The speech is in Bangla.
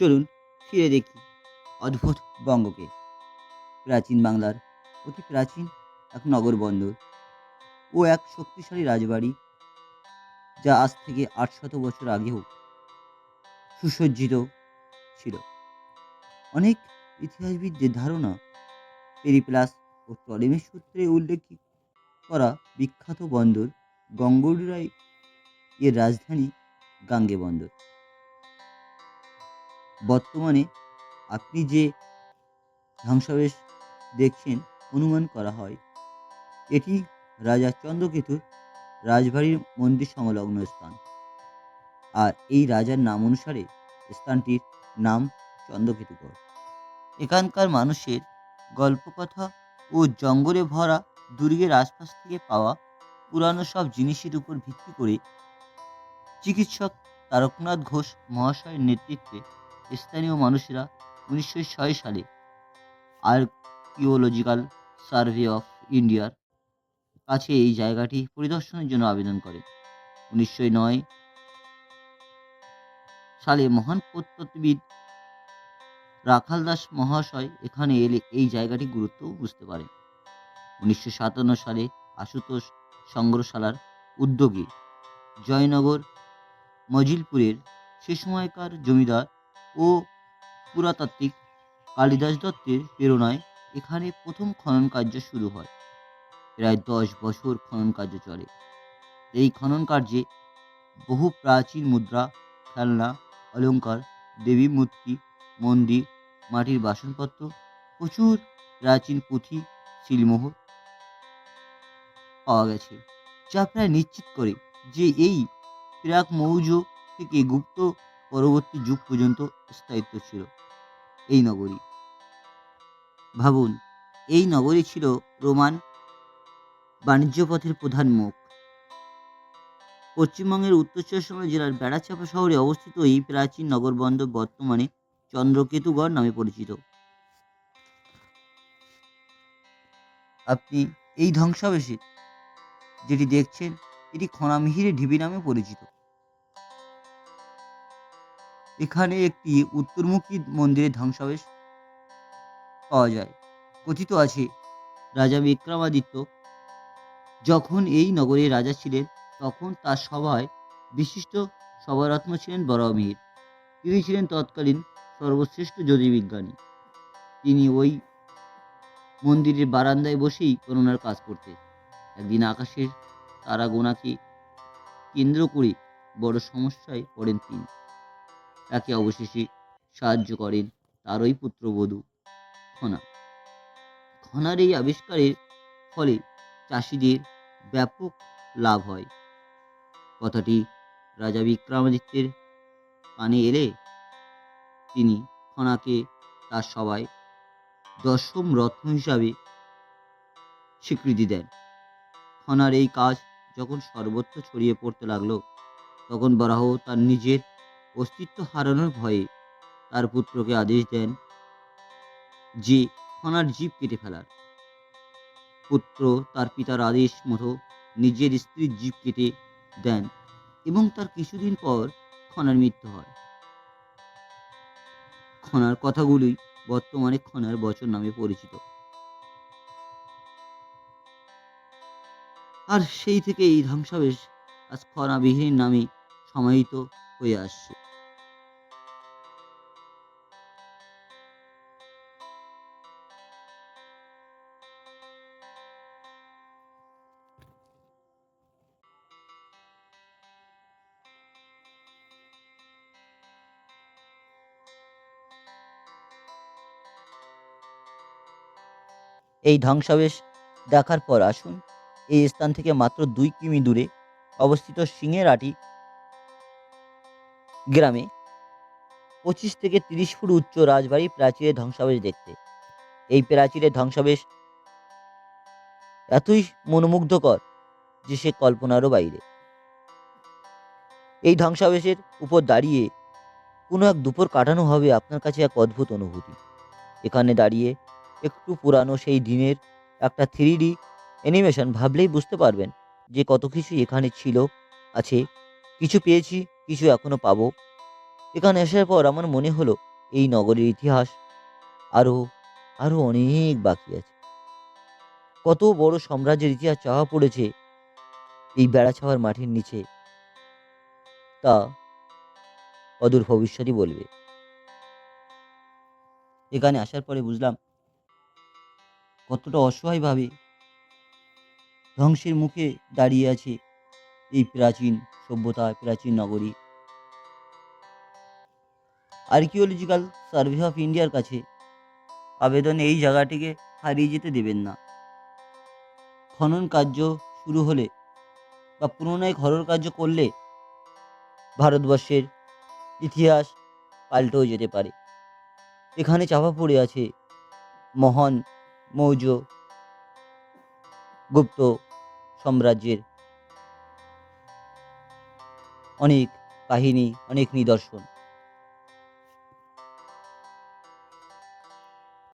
চলুন ফিরে দেখি অদ্ভুত বঙ্গকে। প্রাচীন বাংলার অতি প্রাচীন এক নগর বন্দর ও এক শক্তিশালী রাজবাড়ি যা আজ থেকে আটশত বছর আগেও সুসজ্জিত ছিল। অনেক ইতিহাসবিদদের ধারণা পেরিপ্লাস ও টলেমের সূত্রে উল্লেখ করা বিখ্যাত বন্দর গঙ্গোড়িরাই এর রাজধানী গাঙ্গে বন্দর। বর্তমানে আপনি যে ধ্বংসাবেশ দেখছেন, অনুমান করা হয়, এটি রাজা চন্দ্রকেতুর রাজবাড়ির মন্দির সংলগ্ন স্থান। আর এই রাজার নাম অনুসারে স্থানটির নাম চন্দ্রকেতুগড়। এখানকার মানুষের গল্পকথা ও জঙ্গলে ভরা দুর্গের আশপাশ থেকে পাওয়া পুরানো সব জিনিসের উপর ভিত্তি করে চিকিৎসক তারকনাথ ঘোষ মহাশয়ের নেতৃত্বে স্থানীয় মানুষেরা উনিশশো ছয় সালে আর্কিওলজিক্যাল সার্ভে অফ ইন্ডিয়ার কাছে এই জায়গাটি পরিদর্শনের জন্য আবেদন করে। উনিশশো নয় সালে মহান প্রত্নতত্ত্ববিদ রাখাল দাস মহাশয় এখানে এলে এই জায়গাটি গুরুত্ব বুঝতে পারে। উনিশশো সাতান্ন সালে আশুতোষ সংগ্রহশালার উদ্যোগে জয়নগর মজিলপুরের সে সময়কার জমিদার ও পুরাতাত্ত্বিক কালিদাস দত্তের প্রেরণায় এখানে প্রথম খনন কার্য শুরু হয়। প্রায় দশ বছর খনন কার্য চলে। এই খনন কার্যে বহু প্রাচীন মুদ্রা, খেলনা অলংকার দেবী মূর্তি, মন্দির, মাটির বাসনপত্র, প্রচুর প্রাচীন পুঁথি, শিলমোহর পাওয়া গেছে, যা প্রায় নিশ্চিত করে যে এই প্রাক মৌর্য থেকে গুপ্ত পরবর্তী যুগ পর্যন্ত স্থায়িত্ব ছিল এই নগরী। ভাবুন, এই নগরী ছিল রোমান বাণিজ্য পথের প্রধান মুখ। পশ্চিমবঙ্গের উত্তর চব্বিশ জেলার বেড়াচাপা শহরে অবস্থিত এই প্রাচীন নগরবন্দর বর্তমানে চন্দ্রকেতুগড় নামে পরিচিত। আপনি এই ধ্বংসাবশেষ যেটি দেখছেন, এটি খনামিহিরে ঢিবি নামে পরিচিত। এখানে একটি উত্তরমুখী মন্দিরের ধ্বংসাবশেষ পাওয়া যায়। কথিত আছে, রাজা বিক্রমাদিত্য যখন এই নগরের রাজা ছিলেন, তখন তার সভায় বিশিষ্ট সভারত্ন ছিলেন বরাহমিহির তিনি ছিলেন তৎকালীন সর্বশ্রেষ্ঠ জ্যোতির্বিজ্ঞানী। তিনি ওই মন্দিরের বারান্দায় বসেই গণনার কাজ করতেন। একদিন আকাশের তারা গোনাকে কেন্দ্র করে বড় সমস্যায় পড়েন তিনি। তাকে অবশেষে সাহায্য করেন তারই পুত্রবধূ খনা। খনার এই আবিষ্কারের ফলে চাষিদের ব্যাপক লাভ হয়। কথাটি রাজা বিক্রমাদিত্যের কানে এলে তিনি খনাকে তার সবাই দশম রত্ন হিসাবে স্বীকৃতি দেন। খনার এই কাজ যখন সর্বত্র ছড়িয়ে পড়তে লাগল, তখন বরাহ তার নিজের অস্তিত্ব হারানোর ভয়ে তার পুত্রকে আদেশ দেন যে খনার জীব কেটে ফেলার। পুত্র তার পিতার আদেশ মতো নিজের স্ত্রীর জীব কেটে দেন এবং তার কিছুদিন পর খনার মৃত্যু হয়। খনার কথাগুলোই বর্তমানে খনার বচন নামে পরিচিত। আর সেই থেকে এই ধ্বংসাবেশ আজ খনাবিহীন নামে সমাহিত হয়ে আসছে। এই ধ্বংসাবেশ দেখার পর আসুন। এই স্থান থেকে মাত্র দুই কিমি দূরে অবস্থিত সিংহেরাটি গ্রামে পঁচিশ থেকে তিরিশ ফুট উচ্চ রাজবাড়ি প্রাচীরের ধ্বংসাবেশ দেখতে। এই প্রাচীরের ধ্বংসাবেশ এতই মনোমুগ্ধকর যে সে কল্পনারও বাইরে। এই ধ্বংসাবেশের উপর দাঁড়িয়ে কোনো এক দুপুর কাটানো হবে আপনার কাছে এক অদ্ভুত অনুভূতি। এখানে দাঁড়িয়ে একটু পুরানো সেই দিনের একটা থ্রি ডি অ্যানিমেশন ভাবলেই বুঝতে পারবেন যে কত কিছু এখানে ছিল, আছে কিছু পেয়েছি, কিছু এখনও পাবো। এখানে আসার পর আমার মনে হলো, এই নগরের ইতিহাস আরও আরও অনেক বাকি আছে। কত বড় সাম্রাজ্যের ইতিহাস চাওয়া পড়েছে এই বেড়া ছাওয়ার মাটির নিচে। তা অদূর ভবিষ্যতই বলবে। এখানে আসার পরে বুঝলাম, কতটা অসহায়ভাবে ধ্বংসের মুখে দাঁড়িয়ে আছে এই প্রাচীন সভ্যতা প্রাচীন নগরী। আর্কিওলজিক্যাল সার্ভে অফ ইন্ডিয়ার কাছে আবেদন এই জায়গাটিকে হারিয়ে যেতে দেবেন না। খনন কার্য শুরু হলে বা পুনরায় খনন কার্য করলে ভারতবর্ষের ইতিহাস পাল্টেও যেতে পারে। এখানে চাপা পড়ে আছে মহান মৌর্য গুপ্ত সাম্রাজ্যের অনেক কাহিনী অনেক নিদর্শন।